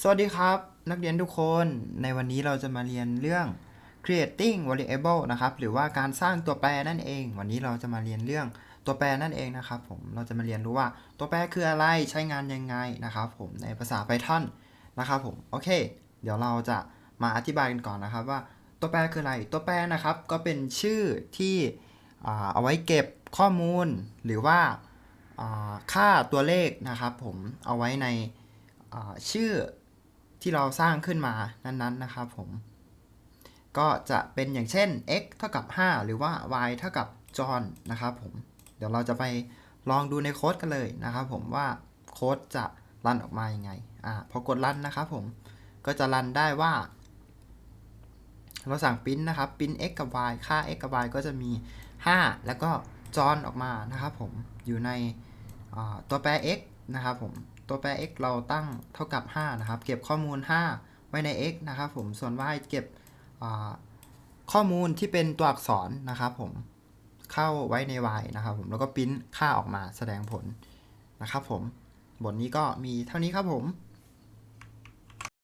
สวัสดีครับ นักเรียนทุกคนในวันนี้เราจะมาเรียนเรื่อง creating variable นะครับ หรือว่าการสร้างตัวแปรนั่นเอง วันนี้เราจะมาเรียนเรื่องตัวแปรนั่นเองนะครับผมเราจะมาเรียนรู้ว่าตัวแปรคืออะไรใช้งานยังไงนะครับผมในภาษา Python นะครับผมโอเค เดี๋ยวเราจะมาอธิบายกันก่อนนะครับว่าตัวแปรคืออะไรตัวแปรนะครับก็เป็นชื่อที่เอาไว้เก็บข้อมูลหรือว่าค่าตัวเลขนะครับผมเอาไว้ในชื่อ ที่เราสร้างขึ้นมานั้นๆนะครับผม ก็จะเป็นอย่างเช่น x เท่ากับ 5 หรือว่า y เท่ากับจอห์นนะครับผม เดี๋ยวเราจะไปลองดูในโค้ดกันเลยนะครับผมว่าโค้ดจะรันออกมายังไง อ่า พอกดรันนะครับผม ก็จะรันได้ว่า เราสั่งปริ้นนะครับปริ้น x กับ y ค่า x กับ y ก็จะมี 5 แล้วก็จอห์นออกมานะครับผม อยู่ในตัวแปร x นะครับผม ตัวแปร x เราตั้งเท่ากับ 5 นะครับ เก็บข้อมูล 5 ไว้ใน x นะครับผม ส่วน y เก็บข้อมูลที่เป็นตัวอักษรนะครับผม เข้าไว้ใน y นะครับผม แล้วก็พิมพ์ค่าออกมาแสดงผลนะครับผม บทนี้ก็มีเท่านี้ครับผม